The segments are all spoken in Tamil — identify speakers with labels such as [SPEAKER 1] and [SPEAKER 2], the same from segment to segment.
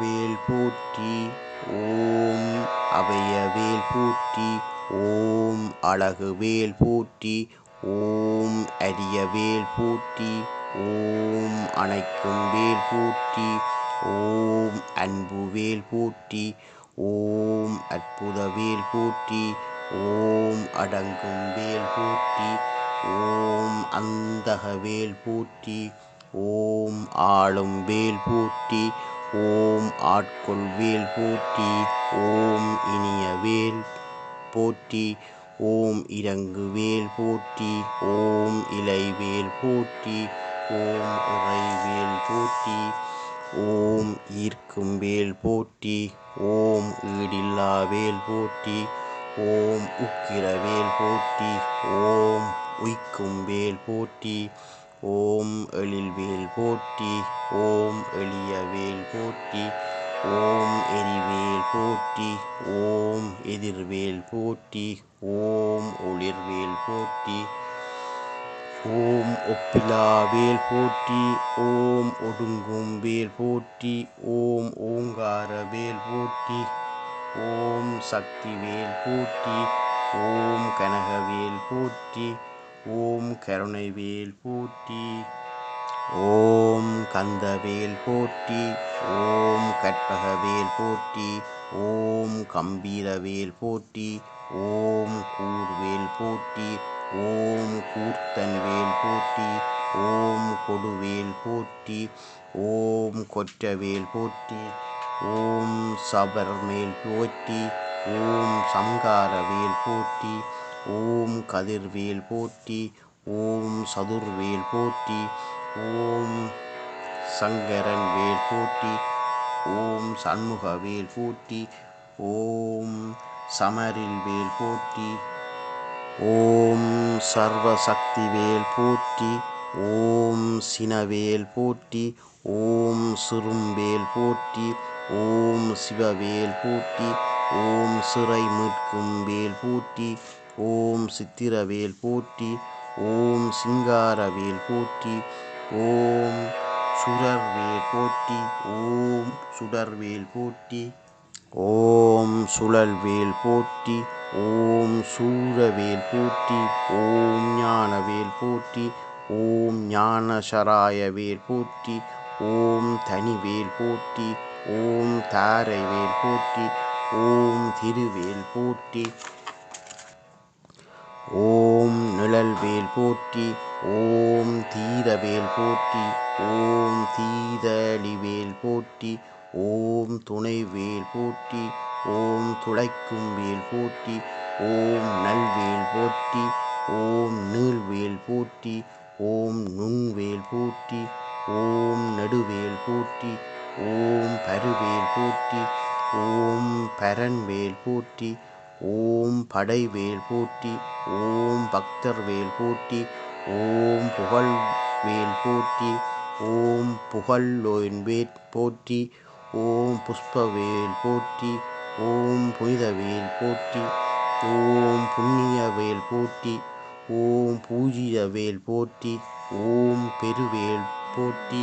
[SPEAKER 1] அவையவேல் போற்றி ஓம் அவையவேல் போற்றி ஓம் அழகுவேல் போற்றி ஓம் அரியவேல் போற்றி ஓம் அணைக்கும் வேல் போற்றி ஓம் அன்புவேல் போற்றி ஓம் அற்புதவேல் போற்றி ஓம் அடங்கும் வேல் போற்றி ஓம் அந்தகவேல் போற்றி ஓம் ஆளும் வேல் போற்றி ஓம் ஆட்கொள் வேல் போற்றி ஓம் இனிய வேல் போற்றி ஓம் இறங்கு வேல் போற்றி ஓம் இலைவேல் போற்றி ஓம் உறைவேல் போற்றி ஓம் ஈர்க்கும் வேல் போற்றி ஓம் ஈடில்லா வேல் போற்றி ஓம் உக்கிரவேல் போற்றி ஓம் உய்க்கும் வேல் போற்றி ஓம் எழில்வேல் போற்றி ஓம் எளியவேல் போற்றி ஓம் எரிவேல் போற்றி ஓம் எதிர்வேல் போற்றி ஓம் ஒளிர்வேல் போற்றி ஓம் ஒப்பிலாவேல் போற்றி ஓம் ஒடுங்கும் வேல் போற்றி ஓம் ஓங்கார வேல் போற்றி ஓம் சக்திவேல் போற்றி ஓம் கனகவேல் போற்றி ஓம் கருணைவேல் போற்றி ஓம் கந்தவேல் போற்றி ஓம் கற்பகவேல் போற்றி ஓம் கம்பீரவேல் போற்றி ஓம் கூர்வேல் போற்றி ஓம் கூர்த்தன்வேல் போற்றி ஓம் கொடுவேல் போற்றி ஓம் கொற்றவேல் போற்றி ஓம் சபர்மேல் போற்றி ஓம் சங்காரவேல் போற்றி ஓம் கதிர்வேல் போற்றி ஓம் சதுர்வேல் போற்றி ஓம் சங்கரன் வேல் போற்றி ஓம் சண்முக வேல் போற்றி ஓம் சமரில் வேல் போற்றி ஓம் சர்வசக்தி வேல் போற்றி ஓம் சினவேல் போற்றி ஓம் சுரும்பேல் போற்றி ஓம் சிவவேல் போற்றி ஓம் சிறை மீட்கும் வேல் போற்றி ஓம் சித்திரவேல் போற்றி ஓம் சிங்காரவேல் போற்றி ஓம் சுடர்வேல் போற்றி ஓம் சுடர்வேல் போற்றி ஓம் சுழல்வேல் போற்றி ஓம் சூரவேல் போற்றி ஓம் ஞானவேல் போற்றி ஓம் ஞானசராயவேல் போற்றி ஓம் தனிவேல் போற்றி ஓம் தாரைவேல் போற்றி ஓம் திருவேல் போற்றி ஓம் நிழல்வேல் போற்றி ஓம் தீரவேல் போற்றி ஓம் தீதளிவேல் போற்றி ஓம் துணைவேல் போற்றி ஓம் துளைக்கும் வேல் போற்றி ஓம் நல்வேல் போற்றி ஓம் நீள்வேல் போற்றி ஓம் நுண்வேல் போற்றி ஓம் நடுவேல் போற்றி ஓம் பருவேல் போற்றி ஓம் பரன்வேல் போற்றி ஓம் படைவேல் போற்றி ஓம் பக்தர் வேல் போற்றி ஓம் புகழ் வேல் போற்றி ஓம் புகழோன்வேல் போற்றி ஓம் புஷ்பவேல் போற்றி ஓம் புனிதவேல் போற்றி ஓம் புண்ணியவேல் போற்றி ஓம் பூஜிதவேல் போற்றி ஓம் பெருவேல் போற்றி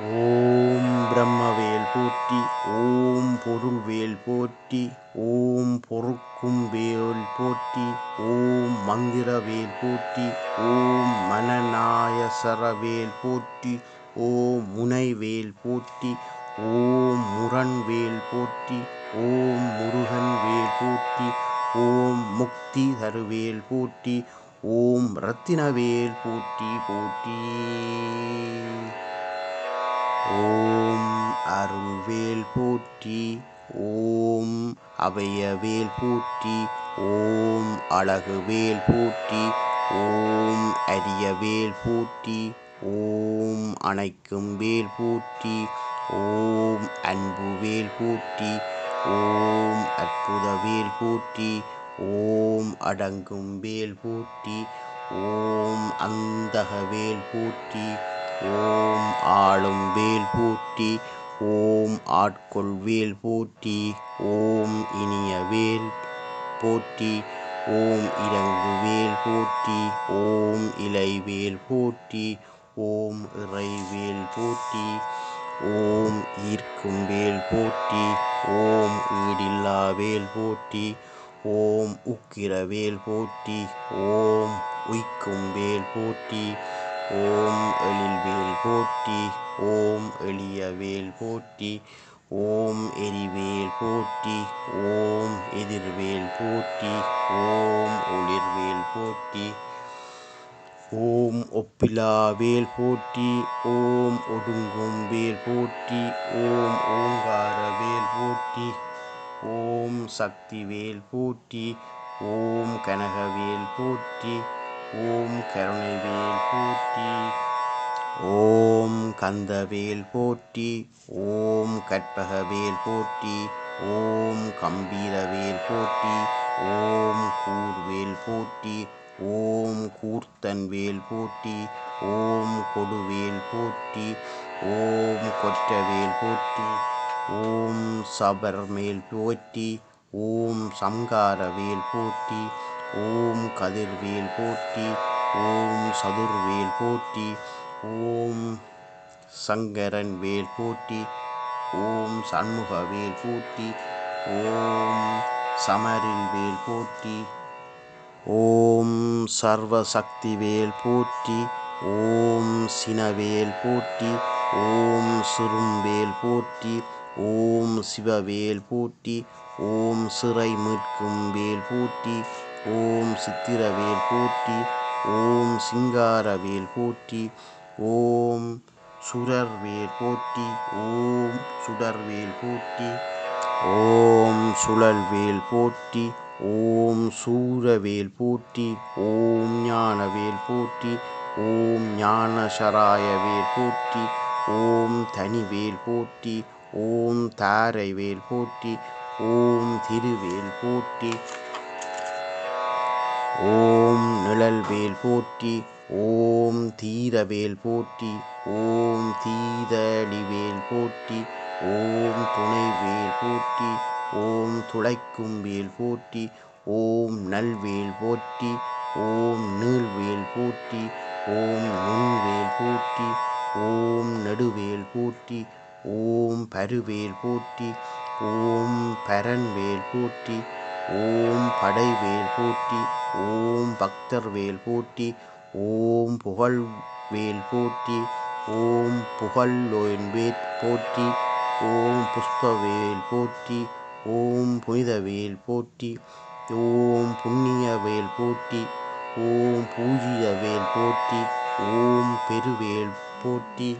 [SPEAKER 1] ஓம் பிரம்மவேல் போற்றி ஓம் பொருள்வேல் போற்றி ஓம் பொறுக்கும் வேல் போற்றி ஓம் மந்திரவேல் போற்றி ஓம் மனநாயசரவேல் போற்றி ஓம் முனைவேல் போற்றி ஓம் முரண்வேல் போற்றி ஓம் முருகன் வேல் போற்றி ஓம் முக்தி தருவேல் போற்றி ஓம் ரத்தினவேல் போற்றி போற்றி. ஓம் அருள்வேல் போற்றி ஓம் அவையவேல் போற்றி ஓம் அழகுவேல் போற்றி ஓம் அரியவேல் போற்றி ஓம் அணைக்கும் வேல் போற்றி ஓம் அன்புவேல் போற்றி ஓம் அற்புதவேல் போற்றி ஓம் அடங்கும் வேல் போற்றி ஓம் அந்தகவேல் போற்றி ஓம் ஆளும் வேல் போற்றி ஓம் ஆட்கொள் வேல் போற்றி ஓம் இனிய வேல் போற்றி ஓம் இறங்கு வேல் போற்றி ஓம் இலைவேல் போற்றி ஓம் இறைவேல் போற்றி ஓம் ஈர்க்கும் வேல் போற்றி ஓம் ஈடில்லா வேல் போற்றி ஓம் உக்கிர வேல் போற்றி ஓம் உய்க்கும் வேல் போற்றி ஓம் எழில்வேல் போற்றி ஓம் எளியவேல் போற்றி ஓம் எரிவேல் போற்றி ஓம் எதிர்வேல் போற்றி ஓம் ஒளிர்வேல் போற்றி ஓம் ஒப்பிலாவேல் போற்றி ஓம் ஒடுங்கும் வேல் போற்றி ஓம் ஓங்கார வேல் போற்றி ஓம் சக்திவேல் போற்றி ஓம் கனகவேல் போற்றி ஓம் கருணைவேல் போற்றி. ஓம் கந்தவேல் போற்றி. ஓம் கற்பகவேல் போற்றி. ஓம் கம்பீரவேல் போற்றி. ஓம் கூர்வேல் போற்றி. ஓம் கூர்த்தன்வேல் போற்றி. ஓம் கொடுவேல் போற்றி. ஓம் கொற்றவேல் போற்றி. ஓம் சபர்மேல் போற்றி. ஓம் சங்காரவேல் போற்றி. ஓம் கதிர்வேல் போற்றி ஓம் சதுர்வேல் போற்றி ஓம் சங்கரன் வேல் போற்றி ஓம் சண்முக வேல் போற்றி ஓம் சமரில் வேல் போற்றி ஓம் சர்வசக்தி வேல் போற்றி ஓம் சினவேல் போற்றி ஓம் சிறும்பேல் போற்றி ஓம் சிவவேல் போற்றி ஓம் சிறை மீட்கும் வேல் போற்றி ஓம் சித்திரவேல் போற்றி ஓம் சிங்காரவேல் போற்றி ஓம் சுரர்வேல் போற்றி ஓம் சுடர்வேல் போற்றி ஓம் சுழல்வேல் போற்றி ஓம் சூரவேல் போற்றி ஓம் ஞானவேல் போற்றி ஓம் ஞானசராயவேல் போற்றி ஓம் தனிவேல் போற்றி ஓம் தாரைவேல் போற்றி ஓம் திருவேல் போற்றி ஓம் நிழல்வேல் போற்றி ஓம் தீரவேல் போற்றி ஓம் தீதழிவேல் போற்றி ஓம் துணைவேல் போற்றி ஓம் துளைக்கும் வேல் போற்றி ஓம் நல்வேல் போற்றி ஓம் நீள்வேல் போற்றி ஓம் நுண்வேல் போற்றி ஓம் நடுவேல் போற்றி ஓம் பருவேல் போற்றி ஓம் பரன்வேல் போற்றி ஓம் படைவேல் போற்றி ஓம் பக்தர் வேல் போற்றி ஓம் புகழ் வேல் போற்றி ஓம் புகழ் வேல் போற்றி ஓம் புஷ்பவேல் போற்றி ஓம் புனிதவேல் போற்றி ஓம் புண்ணியவேல் போற்றி ஓம் பூஜிதவேல் போற்றி ஓம் பெருவேல் போற்றி.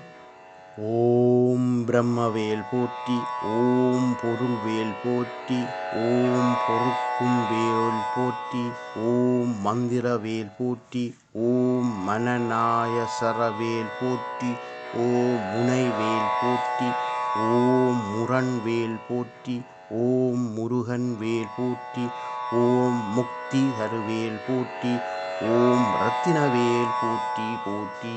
[SPEAKER 1] ஓம் பிரம்மவேல் போற்றி ஓம் பொருள்வேல் போற்றி ஓம் பொறுக்கும் வேல் போற்றி ஓம் மந்திரவேல் போற்றி ஓம் மனநாயசரவேல் போற்றி ஓம் முனைவேல் போற்றி ஓம் முரண்வேல் போற்றி ஓம் முருகன் வேல் போற்றி ஓம் முக்தி தருவேல் போற்றி ஓம் ரத்தினவேல் போற்றி போற்றி.